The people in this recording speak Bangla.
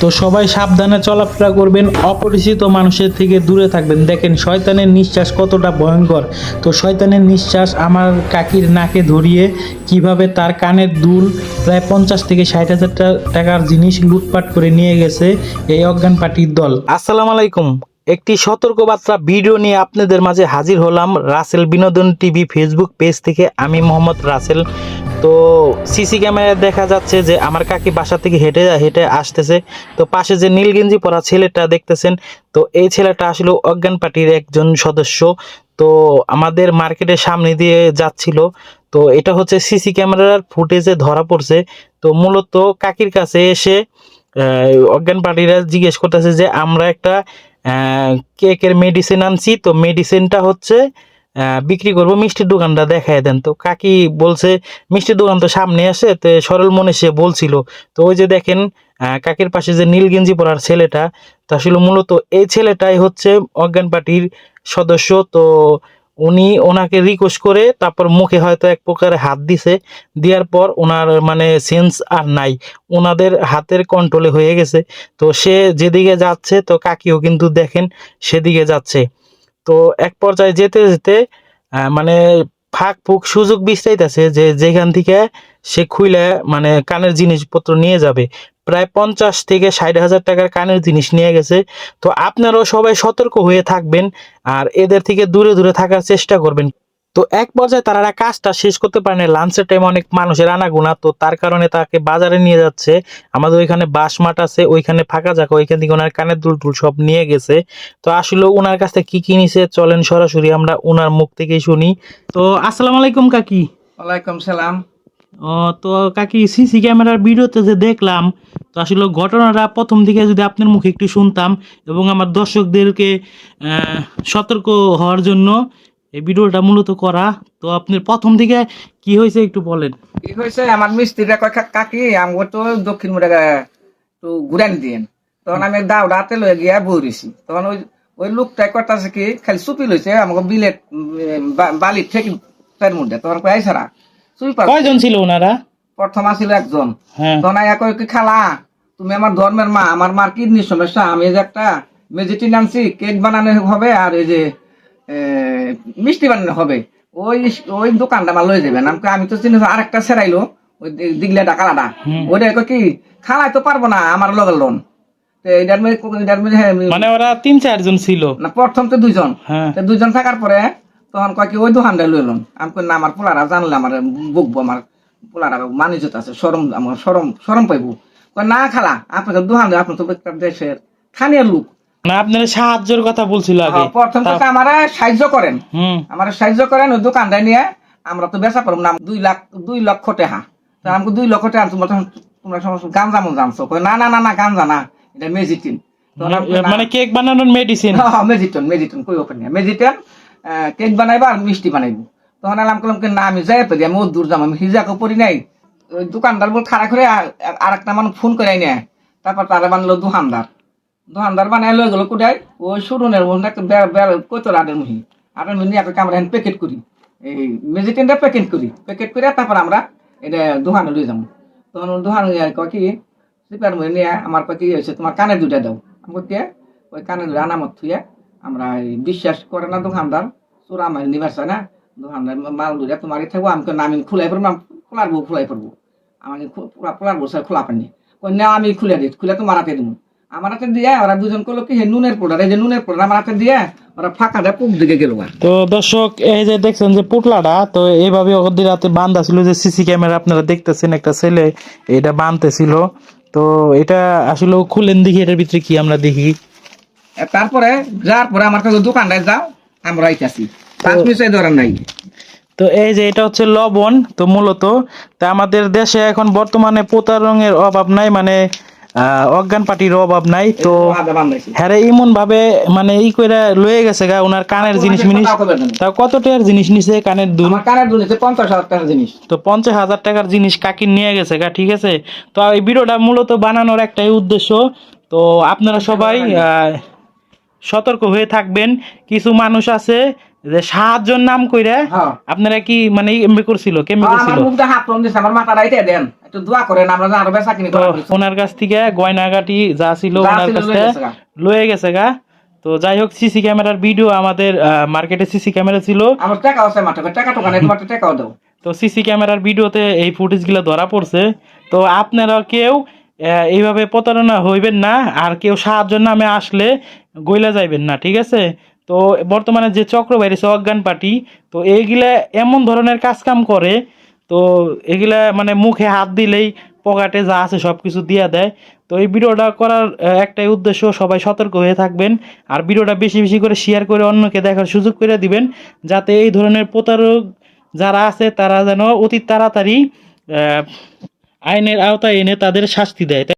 তো সবাই সাবধানে চলাফেরা করবেন, অপরিচিত মানুষের থেকে দূরে থাকবেন। দেখেন, শয়তানের নিঃশ্বাস কতটা ভয়ঙ্কর। তো শয়তানের নিঃশ্বাস আমার কাকির নাকে ধরিয়ে কীভাবে তার কানের দুল প্রায় পঞ্চাশ থেকে ষাট হাজার টাকার জিনিস লুটপাট করে নিয়ে গেছে এই অজ্ঞান পার্টির দল। আসসালামু আলাইকুম। একটি সতর্কবার্তা ভিডিও নিয়ে আপনাদের মাঝে হাজির হলাম রাসেল বিনোদন টিভি ফেসবুক পেজ থেকে আমি মোহাম্মদ রাসেল। তো সিসি ক্যামেরায় দেখা যাচ্ছে যে আমার কাকি বাসা থেকে হেঁটে হেঁটে আসতেছে। তো পাশে যে নীল গেঞ্জি পরা ছেলেটা দেখতেছেন, তো এই ছেলেটা আসলে অজ্ঞান পার্টির একজন সদস্য। তো আমাদের মার্কেটের সামনে দিয়ে যাচ্ছিল। তো এটা হচ্ছে সিসি ক্যামেরার ফুটেজে ধরা পড়ছে। তো মূলত কাকির কাছে এসে অজ্ঞান পার্টিরা জিজ্ঞেস করতেছে যে আমরা একটা কেকের মেডিসিন আনছি। তো মেডিসিনটা হচ্ছে বিক্রি করব মিষ্টির দোকানটা দেখায় দেন। তো কাকি বলছে, মিষ্টির দোকান তো সামনে আসে তো সরল মনে সে বলছিল, তো ওই যে দেখেন কাকির পাশে যে নীল গেঞ্জি পরার ছেলেটা, তা আসলে মূলত এই ছেলেটাই হচ্ছে অজ্ঞান পার্টির সদস্য। তো উনি ওনাকে রিকোয়েস্ট করে তারপর মুখে হয়তো এক প্রকার হাত দিছে, দেওয়ার পর ওনার মানে সেন্স আর নাই। ওনাদের হাতের কন্ট্রোলে হয়ে গেছে। তো সে যেদিকে যাচ্ছে, তো কাকিও কিন্তু দেখেন সেদিকে যাচ্ছে। তো এক পর্যায়ে যেতে যেতে মানে ফাঁক ফুক সুযোগ বিস্তারিতেছে যে যেখান থেকে সে খুইলে মানে কানের জিনিসপত্র নিয়ে যাবে। প্রায় পঞ্চাশ থেকে ষাট হাজার টাকার কানের জিনিস নিয়ে গেছে। তো আপনারাও সবাই সতর্ক হয়ে থাকবেন আর এদের থেকে দূরে দূরে থাকার চেষ্টা করবেন। তো এক পর্যায়ে তারা কাজটা শেষ করতে পারে না। লাঞ্চের টাইম অনেক মানুষের আনাগোনা। তো তার কারণে তাকে বাজারে নিয়ে যাচ্ছে। আমাদের ওইখানে বাস মাঠ আছে ওইখানে ফাঁকা জায়গা ওইখান থেকে ওনার কানের দুল টুল সব নিয়ে গেছে। তো আসলে ওনার কাছ থেকে কি কি নিছে চলেন সরাসরি আমরা ওনার মুখ থেকেই শুনি। তো আসসালামু আলাইকুম কাকি। ওয়ালাইকুম সালাম। ও তো কাকি সিসি ক্যামেরার ভিডিওতে যে দেখলাম তো আসলে ঘটনাটা প্রথম দিকে যদি আপনার মুখে একটু শুনতাম এবং আমার দর্শকদেরকে সতর্ক হওয়ার জন্য এই ভিডিওটা মূলত করা তো আপনার প্রথম দিকে কি হয়েছে একটু বলেন। কি হয়েছে? আমার মিস্ত্রিরা কয় কাকি আমগো তো দক্ষিণ মুড়ে তো ঘুরান দিয়েন। তখন আমি দাও রাতে লয়ে গিয়া বইরেছি। তখন ওই ওই লোকটাই করতেছে কি খালি চুপি লইছে আমাকে বিলেট বালি ঠেকি তার মধ্যে। তখন কয় সারা চুপি কয়জন ছিল ওনারা? প্রথম আসিল একজন। হ্যাঁ। তখন আয়া কয় কি খালা তুমি আমার ধর্মের মা আমার মার কিডনির সমস্যা আমি যে একটা মেজিটিন আনছি কেক বানানো হবে আর এই যে মিষ্টি বানানো হবে। ওই ওই দোকানটা আমার লয়ে যাবেন আমাকে আমি তো চিনি আর একটা সেরাইলো ওই। ওইটা কি খালাই তো পারব না আমার লগে লোন। হ্যাঁ, মানে ওরা তিন চারজন ছিল। না প্রথম তো দুইজন। হ্যাঁ। তো দুইজন থাকার পরে তখন কয় কি ওই দোকানটা লই লোন। আমি কই না আমার পোলারা জানলে আমার বুকবো আমার পোলারা মানিজত আছে সরম আমার সরম সরম পাইবো। না খালা আপনি তো দোকান আপনি তো দেশের খানিয়া লোক। না আপনার সাহায্যের কথা বলছিল আগে। হ্যাঁ, প্রথম তা- থেকে আমার সাহায্য করেন। আমার সাহায্য করেন ওই দোকানটা নিয়ে আমরা তো বেচা পারব না দুই লাখ দুই লক্ষ টাকা তা আমাকে দুই লক্ষ টাকা তোমরা তোমরা সমস্ত গাঞ্জা মন জানছো না না না না গাঞ্জা না এটা মেজিটিন। না, মানে কেক বানানোর মেডিসিন হ্যাঁ, হ্যাঁ, মেজিটন মেজিটন কই ওপেন মেজিটন কেক বানাইবা আর মিষ্টি বানাইবো। তখন আলাম করলাম কি না আমি যাই পারি আমি ও দূর যাম আমি হিজাকে পড়ি নাই দোকানদার বল খাড়া করে আর একটা মানুষ ফোন করে আইনে। তারপর তারা বানলো দোকানদার দোকানদার বানাই লয়ে গেলো কোথায়? ওই শুরুনের মধ্যে একটা কত আটের মুহি। আটের মুহি নিয়ে একটা আমরা প্যাকেট করি। এই মেজিটেনটা প্যাকেট করি। প্যাকেট করে তারপর আমরা এটা দোকানে লয়ে যাব। তখন দোকানে কয় কি স্লিপার মুহি নিয়ে আমার কয় কি হয়েছে তোমার কানে দুটা দাও। আমি কে? ওই কানে দুটা আনামত থুয়ে আমরা বিশ্বাস করে না দোকানদার চোরা আমার চায় না। দোকানদার মাল দুটা তোমার থাকব। আমি কই না, আমি খোলার বউ খোলাই পড়ব আমাকে খোলার বউ খোলা পাননি। না আমি খুলে দিই খুলে তোমার হাতে দেবো। আমার হাতে দিয়ে ওরা দুজন করল কি নুনের পোড়ার এই যে নুনের পোড়ার আমার হাতে দিয়ে ওরা ফাঁকাটা দিকে গেল তো দর্শক এই যে দেখছেন যে পুটলাটা তো এইভাবে ওদের রাতে বান্ধা ছিল যে সিসি ক্যামেরা আপনারা দেখতেছেন একটা ছেলে এটা বাঁধতেছিল। তো এটা আসলে খুলেন দেখি এটার ভিতরে কি আমরা দেখি? তারপরে যার পরে আমার কাছে দোকানটায় যাও আমরা আইতাছি। পাঁচ মিনিট ধরার নাই। তো এই যে এটা হচ্ছে লবণ তো মূলত তা আমাদের দেশে এখন বর্তমানে পোতা রঙের অভাব নাই মানে অজ্ঞান পাটির অভাব নাই তো হ্যাঁ ইমন ভাবে মানে ই করে লয়ে গেছে গা ওনার কানের জিনিস মিনিস। তা কত টাকার জিনিস নিছে কানের দুল? আমার কানের দুল পঞ্চাশ হাজার টাকার জিনিস। তো পঞ্চাশ হাজার টাকার জিনিস কাকির নিয়ে গেছে গা ঠিক আছে? তো এই ভিডিওটা মূলত বানানোর একটাই উদ্দেশ্য তো আপনারা সবাই আহ, সতর্ক হয়ে থাকবেন। কিছু মানুষ আছে যে সাহায্যের নাম কইরা হ্যাঁ। আপনারা কি মানে এমবি করছিল কেমবি করছিল? মুখ দিয়ে হাত দিছে আমার মাথাটা এটা দেন। একটু দোয়া করেন আমরা আরও কিনি তো ওনার কাছ থেকে গয়নাগাটি যা ছিল ওনার কাছ থেকে লয়ে গেছে গা। তো যাই হোক সিসি ক্যামেরার ভিডিও আমাদের মার্কেটে সিসি ক্যামেরা ছিল। আমার টাকা আছে টাকা টোকা নেই তোমার টাকাও দাও। তো সিসি ক্যামেরার ভিডিওতে এই ফুটেজগুলো ধরা পড়ছে। তো আপনারা কেউ এইভাবে প্রতারণা হইবেন না আর কেউ সাহায্যের নামে আসলে গইলা যাইবেন না ঠিক আছে? তো বর্তমানে যে চক্র বাইরেছে অজ্ঞান পার্টি, তো এইগুলা এমন ধরনের কাজ কাম করে, তো এগুলা মানে মুখে হাত দিলেই পকেটে যা আছে সব কিছু দিয়ে দেয়। তো এই ভিডিওটা করার একটাই উদ্দেশ্য, সবাই সতর্ক হয়ে থাকবেন। আর ভিডিওটা বেশি বেশি করে শেয়ার করে অন্যকে দেখার সুযোগ করে দিবেন, যাতে এই ধরনের প্রতারক যারা আছে, তারা যেন অতি তাড়াতাড়ি আইনের আওতায় এনে তাদের শাস্তি দেয়।